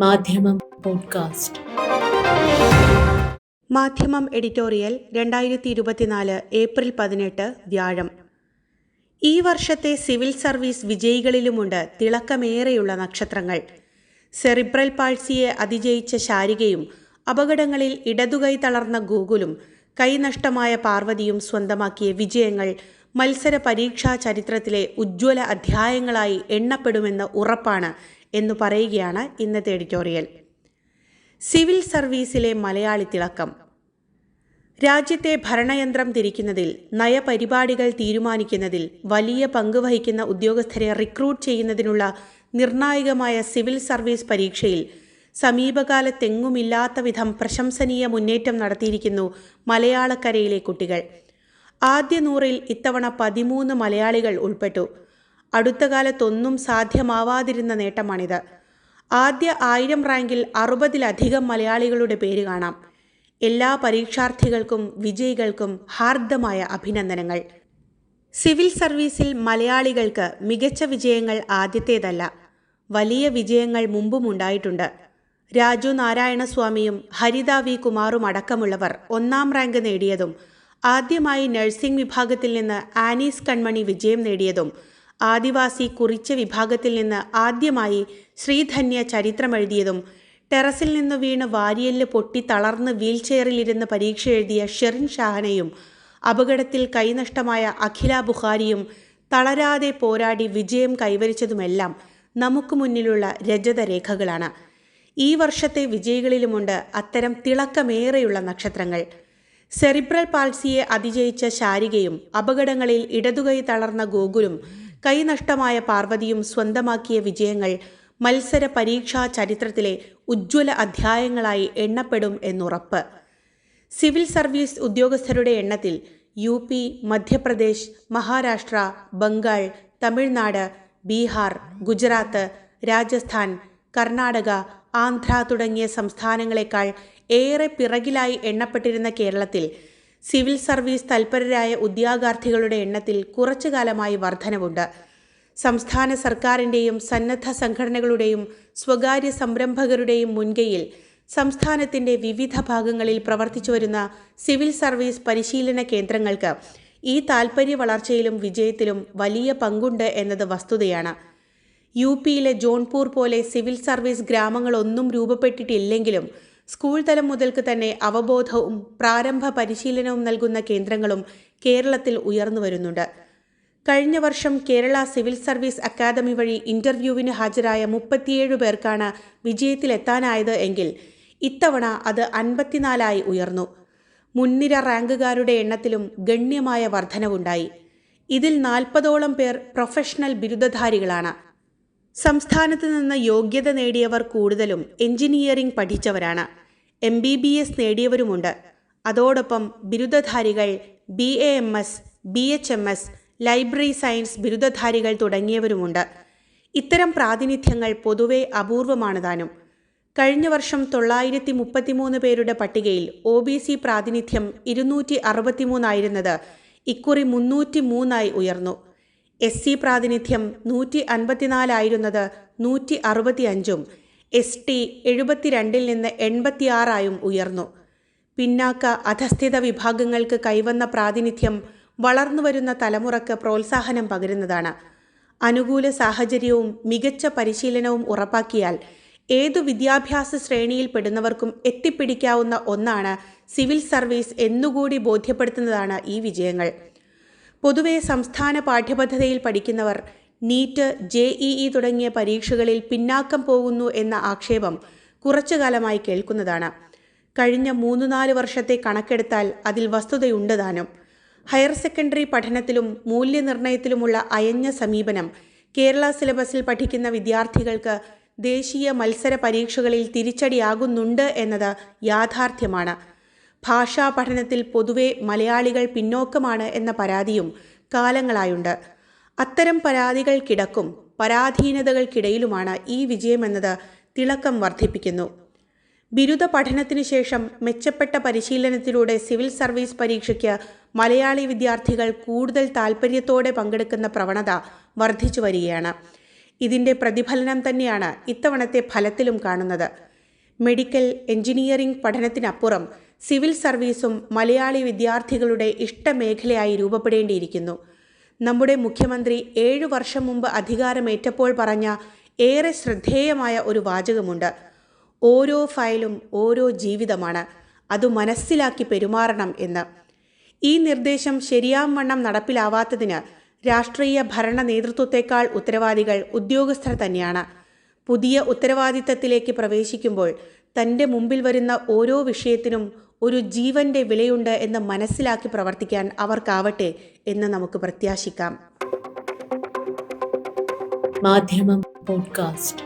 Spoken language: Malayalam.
മാധ്യമം പോഡ്കാസ്റ്റ്. മാധ്യമം എഡിറ്റോറിയൽ രണ്ടായിരത്തി ഇരുപത്തിനാല് ഏപ്രിൽ പതിനെട്ട് വ്യാഴം. ഈ വർഷത്തെ സിവിൽ സർവീസ് വിജയികളിലുമുണ്ട് തിളക്കമേറെയുള്ള നക്ഷത്രങ്ങൾ. സെറിബ്രൽ പാൾസിയെ അതിജയിച്ച ശാരികയും അപകടങ്ങളിൽ ഇടതുകൈ തളർന്ന ഗൂഗുലും കൈനഷ്ടമായ പാർവതിയും സ്വന്തമാക്കിയ വിജയങ്ങൾ മത്സര പരീക്ഷാ ചരിത്രത്തിലെ ഉജ്ജ്വല അധ്യായങ്ങളായി എണ്ണപ്പെടുമെന്ന ഉറപ്പാണ് എന്നു പറയുകയാണ് ഇന്നത്തെ എഡിറ്റോറിയൽ. സിവിൽ സർവീസിലെ മലയാളി തിളക്കം. രാജ്യത്തെ ഭരണയന്ത്രം തിരിക്കുന്നതിൽ നയപരിപാടികൾ തീരുമാനിക്കുന്നതിൽ വലിയ പങ്ക് വഹിക്കുന്ന ഉദ്യോഗസ്ഥരെ റിക്രൂട്ട് ചെയ്യുന്നതിനുള്ള നിർണായകമായ സിവിൽ സർവീസ് പരീക്ഷയിൽ സമീപകാലത്തെങ്ങുമില്ലാത്ത വിധം പ്രശംസനീയ മുന്നേറ്റം നടത്തിയിരിക്കുന്നു മലയാളക്കരയിലെ കുട്ടികൾ. ആദ്യ നൂറിൽ ഇത്തവണ പതിമൂന്ന് മലയാളികൾ ഉൾപ്പെട്ടു. അടുത്ത കാലത്തൊന്നും സാധ്യമാവാതിരുന്ന നേട്ടമാണിത്. ആദ്യ ആയിരം റാങ്കിൽ അറുപതിലധികം മലയാളികളുടെ പേര് കാണാം. എല്ലാ പരീക്ഷാർത്ഥികൾക്കും വിജയികൾക്കും ഹാർദമായ അഭിനന്ദനങ്ങൾ. സിവിൽ സർവീസിൽ മലയാളികൾക്ക് മികച്ച വിജയങ്ങൾ ആദ്യത്തേതല്ല. വലിയ വിജയങ്ങൾ മുമ്പും ഉണ്ടായിട്ടുണ്ട്. രാജു നാരായണസ്വാമിയും ഹരിത വി കുമാറും അടക്കമുള്ളവർ ഒന്നാം റാങ്ക് നേടിയതും ആദ്യമായി നഴ്സിംഗ് വിഭാഗത്തിൽ നിന്ന് ആനീസ് കൺമണി വിജയം നേടിയതും ആദിവാസി കുറിച്ച വിഭാഗത്തിൽ നിന്ന് ആദ്യമായി ശ്രീധന്യ ചരിത്രമെഴുതിയതും ടെറസിൽ നിന്ന് വീണ് വാരിയൽ പൊട്ടി തളർന്ന് വീൽചെയറിലിരുന്ന് പരീക്ഷ എഴുതിയ ഷെറിൻ ഷാഹനയും അപകടത്തിൽ കൈനഷ്ടമായ അഖില ബുഖാരിയും തളരാതെ പോരാടി വിജയം കൈവരിച്ചതുമെല്ലാം നമുക്ക് മുന്നിലുള്ള രജത രജതരേഖകളാണ്. ഈ വർഷത്തെ വിജയികളിലുമുണ്ട് അത്തരം തിളക്കമേറെയുള്ള നക്ഷത്രങ്ങൾ. സെറിബ്രൽ പാൾസിയെ അതിജയിച്ച ശാരികയും അപകടങ്ങളിൽ ഇടതുകൈ തളർന്ന ഗോകുലും കൈനഷ്ടമായ പാർവതിയും സ്വന്തമാക്കിയ വിജയങ്ങൾ മത്സര പരീക്ഷാ ചരിത്രത്തിലെ ഉജ്ജ്വല അധ്യായങ്ങളായി എണ്ണപ്പെടും എന്നുറപ്പ്. സിവിൽ സർവീസ് ഉദ്യോഗസ്ഥരുടെ എണ്ണത്തിൽ യു പി മധ്യപ്രദേശ് മഹാരാഷ്ട്ര ബംഗാൾ തമിഴ്നാട് ബീഹാർ ഗുജറാത്ത് രാജസ്ഥാൻ കർണാടക ആന്ധ്ര തുടങ്ങിയ സംസ്ഥാനങ്ങളെക്കാൾ ഏറെ പിറകിലായി എണ്ണപ്പെട്ടിരുന്ന കേരളത്തിൽ സിവിൽ സർവീസ് തൽപരരായ ഉദ്യോഗാർത്ഥികളുടെ എണ്ണത്തിൽ കുറച്ചു കാലമായി വർധനവുണ്ട്. സംസ്ഥാന സർക്കാരിന്റെയും സന്നദ്ധ സംഘടനകളുടെയും സ്വകാര്യ സംരംഭകരുടെയും മുൻകൈയിൽ സംസ്ഥാനത്തിന്റെ വിവിധ ഭാഗങ്ങളിൽ പ്രവർത്തിച്ചു വരുന്ന സിവിൽ സർവീസ് പരിശീലന കേന്ദ്രങ്ങൾക്ക് ഈ താൽപ്പര്യ വളർച്ചയിലും വിജയത്തിലും വലിയ പങ്കുണ്ട് എന്നത് വസ്തുതയാണ്. യു പിയിലെ ജോൺപൂർ പോലെ സിവിൽ സർവീസ് ഗ്രാമങ്ങളൊന്നും രൂപപ്പെട്ടിട്ടില്ലെങ്കിലും സ്കൂൾ തലം മുതൽക്ക് തന്നെ അവബോധവും പ്രാരംഭ പരിശീലനവും നൽകുന്ന കേന്ദ്രങ്ങളും കേരളത്തിൽ ഉയർന്നു വരുന്നുണ്ട്. കഴിഞ്ഞ വർഷം കേരള സിവിൽ സർവീസ് അക്കാദമി വഴി ഇന്റർവ്യൂവിന് ഹാജരായ മുപ്പത്തിയേഴ് പേർക്കാണ് വിജയത്തിലെത്താനായത് എങ്കിൽ ഇത്തവണ അത് അൻപത്തിനാലായി ഉയർന്നു. മുൻനിര റാങ്കുകാരുടെ എണ്ണത്തിലും ഗണ്യമായ വർധനവുണ്ടായി. ഇതിൽ നാൽപ്പതോളം പേർ പ്രൊഫഷണൽ ബിരുദധാരികളാണ്. സംസ്ഥാനത്ത് നിന്ന് യോഗ്യത നേടിയവർ കൂടുതലും എഞ്ചിനീയറിംഗ് പഠിച്ചവരാണ്. എം ബി ബി എസ് നേടിയവരുമുണ്ട്. അതോടൊപ്പം ബിരുദധാരികൾ B A M S B H M S library science ബിരുദധാരികൾ തുടങ്ങിയവരുമുണ്ട്. ഇത്തരം പ്രാതിനിധ്യങ്ങൾ പൊതുവെ അപൂർവമാണ് താനും. കഴിഞ്ഞ വർഷം തൊള്ളായിരത്തി മുപ്പത്തിമൂന്ന് പേരുടെ പട്ടികയിൽ ഒ ബി സി പ്രാതിനിധ്യം ഇരുന്നൂറ്റി അറുപത്തിമൂന്നായിരുന്നത് ഇക്കുറി മുന്നൂറ്റി മൂന്നായി ഉയർന്നു. എസ് സി പ്രാതിനിധ്യം നൂറ്റി അൻപത്തിനാലായിരുന്നത് നൂറ്റി അറുപത്തി അഞ്ചും എസ് ടി എഴുപത്തിരണ്ടിൽ നിന്ന് എൺപത്തിയാറായും ഉയർന്നു. പിന്നാക്ക അധസ്ഥിത വിഭാഗങ്ങൾക്ക് കൈവന്ന പ്രാതിനിധ്യം വളർന്നുവരുന്ന തലമുറയ്ക്ക് പ്രോത്സാഹനം പകരുന്നതാണ്. അനുകൂല സാഹചര്യവും മികച്ച പരിശീലനവും ഉറപ്പാക്കിയാൽ ഏതു വിദ്യാഭ്യാസ ശ്രേണിയിൽപ്പെടുന്നവർക്കും എത്തിപ്പിടിക്കാവുന്ന ഒന്നാണ് സിവിൽ സർവീസ് എന്നുകൂടി ബോധ്യപ്പെടുത്തുന്നതാണ് ഈ വിജയങ്ങൾ. പൊതുവെ സംസ്ഥാന പാഠ്യപദ്ധതിയിൽ പഠിക്കുന്നവർ നീറ്റ് ജെ ഇ ഇ തുടങ്ങിയ പരീക്ഷകളിൽ പിന്നാക്കം പോകുന്നു എന്ന ആക്ഷേപം കുറച്ചു കാലമായി കേൾക്കുന്നതാണ്. കഴിഞ്ഞ മൂന്ന് നാല് വർഷത്തെ കണക്കെടുത്താൽ അതിൽ വസ്തുതയുണ്ട് താനും ഹയർ സെക്കൻഡറി പഠനത്തിലും മൂല്യനിർണയത്തിലുമുള്ള അയഞ്ഞ സമീപനം കേരള സിലബസിൽ പഠിക്കുന്ന വിദ്യാർത്ഥികൾക്ക് ദേശീയ മത്സര പരീക്ഷകളിൽ തിരിച്ചടിയാകുന്നുണ്ട് എന്നത് യാഥാർത്ഥ്യമാണ്. ഭാഷാ പഠനത്തിൽ പൊതുവെ മലയാളികൾ പിന്നോക്കമാണ് എന്ന പരാതിയും കാലങ്ങളായുണ്ട്. അത്തരം പരാതികൾക്കിടക്കും പരാധീനതകൾക്കിടയിലുമാണ് ഈ വിജയമെന്നത് തിളക്കം വർദ്ധിപ്പിക്കുന്നു. ബിരുദ പഠനത്തിനു ശേഷം മെച്ചപ്പെട്ട പരിശീലനത്തിലൂടെ സിവിൽ സർവീസ് പരീക്ഷയ്ക്ക് മലയാളി വിദ്യാർത്ഥികൾ കൂടുതൽ താൽപ്പര്യത്തോടെ പങ്കെടുക്കുന്ന പ്രവണത വർദ്ധിച്ചു വരികയാണ് ഇതിന്റെ പ്രതിഫലനം തന്നെയാണ് ഇത്തവണത്തെ ഫലത്തിലും കാണുന്നത്. മെഡിക്കൽ എഞ്ചിനീയറിംഗ് പഠനത്തിനപ്പുറം സിവിൽ സർവീസും മലയാളി വിദ്യാർത്ഥികളുടെ ഇഷ്ടമേഖലയായി രൂപപ്പെടേണ്ടിയിരിക്കുന്നു. നമ്മുടെ മുഖ്യമന്ത്രി ഏഴു വർഷം മുമ്പ് അധികാരമേറ്റപ്പോൾ പറഞ്ഞ ഏറെ ശ്രദ്ധേയമായ ഒരു വാചകമുണ്ട്. ഓരോ ഫയലും ഓരോ ജീവിതമാണ്. അത് മനസ്സിലാക്കി പെരുമാറണം എന്ന്. ഈ നിർദ്ദേശം ശരിയാംവണ്ണം നടപ്പിലാവാത്തതിന് രാഷ്ട്രീയ ഭരണ നേതൃത്വത്തെക്കാൾ ഉത്തരവാദികൾ ഉദ്യോഗസ്ഥർ തന്നെയാണ്. പുതിയ ഉത്തരവാദിത്തത്തിലേക്ക് പ്രവേശിക്കുമ്പോൾ തന്റെ മുമ്പിൽ വരുന്ന ഓരോ വിഷയത്തിനും ഒരു ജീവന്റെ വിലയുണ്ട് എന്ന് മനസ്സിലാക്കി പ്രവർത്തിക്കാൻ അവർക്കാവട്ടെ എന്ന് നമുക്ക് പ്രത്യാശിക്കാം. മാധ്യമം പോഡ്കാസ്റ്റ്.